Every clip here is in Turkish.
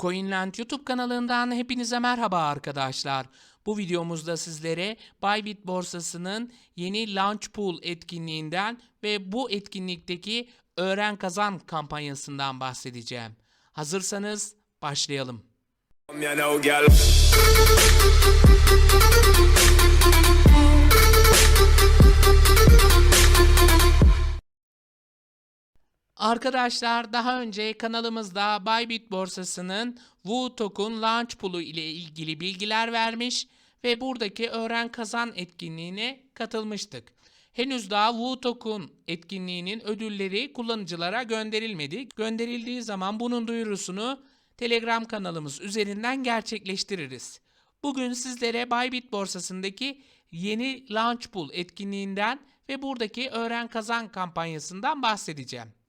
Coinland YouTube kanalından hepinize merhaba arkadaşlar. Bu videomuzda sizlere Bybit borsasının yeni Launch Pool etkinliğinden ve bu etkinlikteki Öğren Kazan kampanyasından bahsedeceğim. Hazırsanız başlayalım. Arkadaşlar daha önce kanalımızda Bybit borsasının Wu Token Launch Pool'u ile ilgili bilgiler vermiş ve buradaki öğren kazan etkinliğine katılmıştık. Henüz daha Wu etkinliğinin ödülleri kullanıcılara gönderilmedi. Gönderildiği zaman bunun duyurusunu Telegram kanalımız üzerinden gerçekleştiririz. Bugün sizlere Bybit borsasındaki yeni Launch Pool etkinliğinden ve buradaki öğren kazan kampanyasından bahsedeceğim.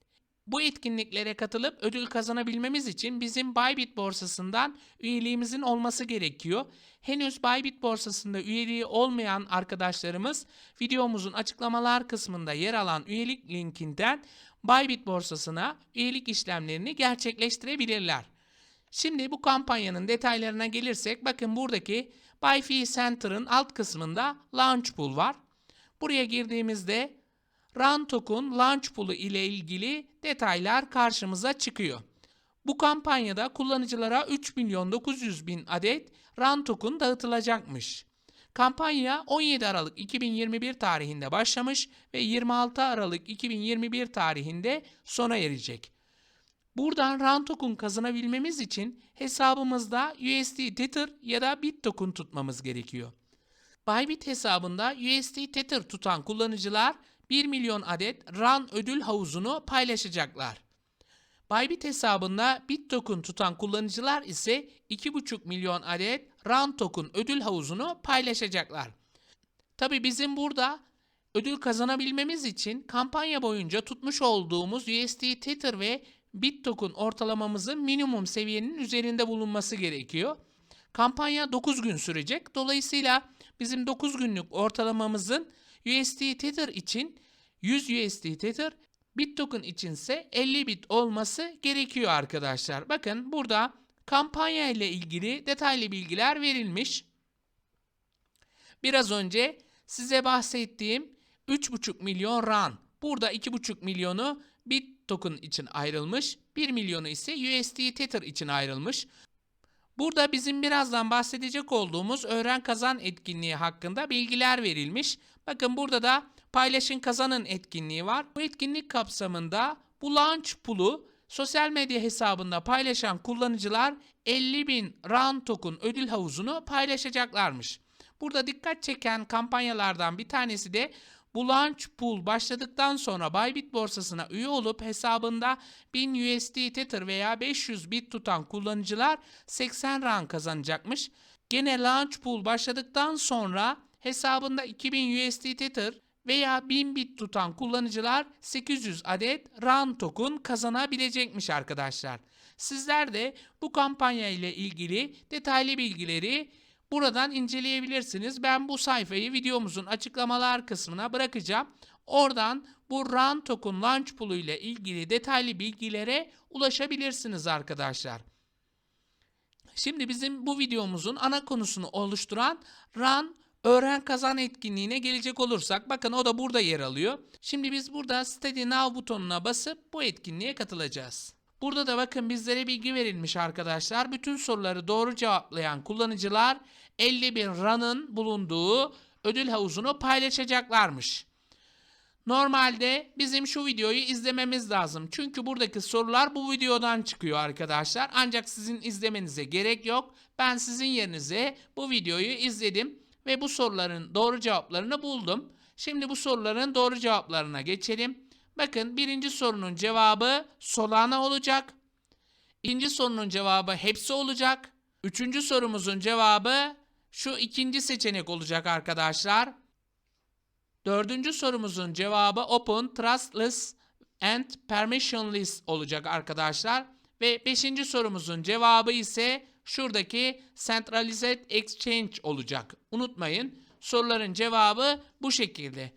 Bu etkinliklere katılıp ödül kazanabilmemiz için bizim Bybit borsasından üyeliğimizin olması gerekiyor. Henüz Bybit borsasında üyeliği olmayan arkadaşlarımız videomuzun açıklamalar kısmında yer alan üyelik linkinden Bybit borsasına üyelik işlemlerini gerçekleştirebilirler. Şimdi bu kampanyanın detaylarına gelirsek bakın buradaki Buy Center'ın alt kısmında Launch Pool var. Buraya girdiğimizde Run Token Launch Pool'u ile ilgili detaylar karşımıza çıkıyor. Bu kampanyada kullanıcılara 3 milyon 900 bin adet Run Token dağıtılacakmış. Kampanya 17 Aralık 2021 tarihinde başlamış ve 26 Aralık 2021 tarihinde sona erecek. Buradan Run Token kazanabilmemiz için hesabımızda USD Tether ya da BitToken tutmamız gerekiyor. Bybit hesabında USD Tether tutan kullanıcılar 1 milyon adet RAN ödül havuzunu paylaşacaklar. Bybit hesabında BitToken tutan kullanıcılar ise 2,5 milyon adet RAN token ödül havuzunu paylaşacaklar. Tabi bizim burada ödül kazanabilmemiz için kampanya boyunca tutmuş olduğumuz USD Tether ve BitToken ortalamamızın minimum seviyenin üzerinde bulunması gerekiyor. Kampanya 9 gün sürecek. Dolayısıyla bizim 9 günlük ortalamamızın USD Tether için 100 USD Tether, BitToken içinse 50 bit olması gerekiyor arkadaşlar. Bakın burada kampanya ile ilgili detaylı bilgiler verilmiş. Biraz önce size bahsettiğim 3,5 milyon RAN. Burada 2,5 milyonu BitToken için ayrılmış. 1 milyonu ise USD Tether için ayrılmış. Burada bizim birazdan bahsedecek olduğumuz öğren kazan etkinliği hakkında bilgiler verilmiş. Bakın burada da paylaşın kazanın etkinliği var. Bu etkinlik kapsamında bu launch pool'u sosyal medya hesabında paylaşan kullanıcılar 50 bin RAN token ödül havuzunu paylaşacaklarmış. Burada dikkat çeken kampanyalardan bir tanesi de bu launch pool başladıktan sonra Bybit borsasına üye olup hesabında 1000 USD Tether veya 500 bit tutan kullanıcılar 80 RAN kazanacakmış. Gene launch pool başladıktan sonra hesabında 2000 USD Tether veya 1000 bit tutan kullanıcılar 800 adet RAN token kazanabilecekmiş arkadaşlar. Sizler de bu kampanya ile ilgili detaylı bilgileri buradan inceleyebilirsiniz. Ben bu sayfayı videomuzun açıklamalar kısmına bırakacağım. Oradan bu RAN token launch pool ile ilgili detaylı bilgilere ulaşabilirsiniz arkadaşlar. Şimdi bizim bu videomuzun ana konusunu oluşturan RAN Öğren Kazan etkinliğine gelecek olursak bakın o da burada yer alıyor. Şimdi biz burada Steady Now butonuna basıp bu etkinliğe katılacağız. Burada da bakın bizlere bilgi verilmiş arkadaşlar. Bütün soruları doğru cevaplayan kullanıcılar 50 bin RAN'ın bulunduğu ödül havuzunu paylaşacaklarmış. Normalde bizim şu videoyu izlememiz lazım. Çünkü buradaki sorular bu videodan çıkıyor arkadaşlar. Ancak sizin izlemenize gerek yok. Ben sizin yerinize bu videoyu izledim ve bu soruların doğru cevaplarını buldum. Şimdi bu soruların doğru cevaplarına geçelim. Bakın birinci sorunun cevabı Solana olacak. İkinci sorunun cevabı hepsi olacak. Üçüncü sorumuzun cevabı şu ikinci seçenek olacak arkadaşlar. Dördüncü sorumuzun cevabı open, trustless and permissionless olacak arkadaşlar. Ve beşinci sorumuzun cevabı ise şuradaki centralized exchange olacak. Unutmayın soruların cevabı bu şekilde.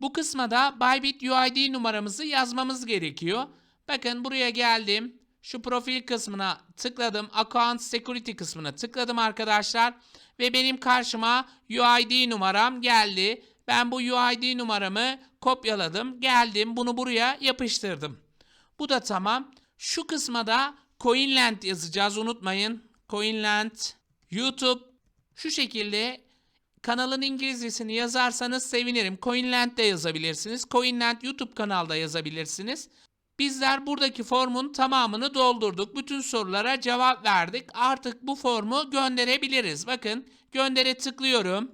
Bu kısma da Bybit UID numaramızı yazmamız gerekiyor. Bakın buraya geldim. Şu profil kısmına tıkladım. Account Security kısmına tıkladım arkadaşlar. Ve benim karşıma UID numaram geldi. Ben bu UID numaramı kopyaladım. Geldim bunu buraya yapıştırdım. Bu da tamam. Şu kısma da Coinland yazacağız unutmayın. Coinland YouTube şu şekilde kanalın İngilizcesini yazarsanız sevinirim. Coinland de yazabilirsiniz. Coinland YouTube kanalda yazabilirsiniz. Bizler buradaki formun tamamını doldurduk. Bütün sorulara cevap verdik. Artık bu formu gönderebiliriz. Bakın göndere tıklıyorum.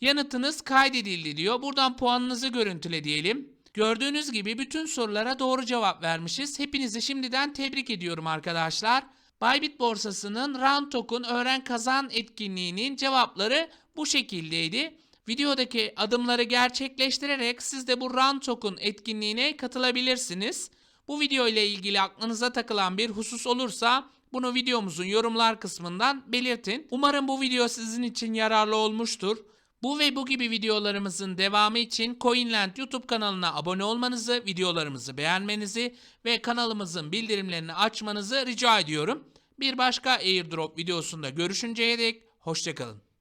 Yanıtınız kaydedildi diyor. Buradan puanınızı görüntüle diyelim. Gördüğünüz gibi bütün sorulara doğru cevap vermişiz. Hepinizi şimdiden tebrik ediyorum arkadaşlar. Bybit borsasının Round Token Öğren Kazan etkinliğinin cevapları bu şekildeydi. Videodaki adımları gerçekleştirerek siz de bu Round Token etkinliğine katılabilirsiniz. Bu video ile ilgili aklınıza takılan bir husus olursa bunu videomuzun yorumlar kısmından belirtin. Umarım bu video sizin için yararlı olmuştur. Bu ve bu gibi videolarımızın devamı için Coinland YouTube kanalına abone olmanızı, videolarımızı beğenmenizi ve kanalımızın bildirimlerini açmanızı rica ediyorum. Bir başka airdrop videosunda görüşünceye dek hoşçakalın.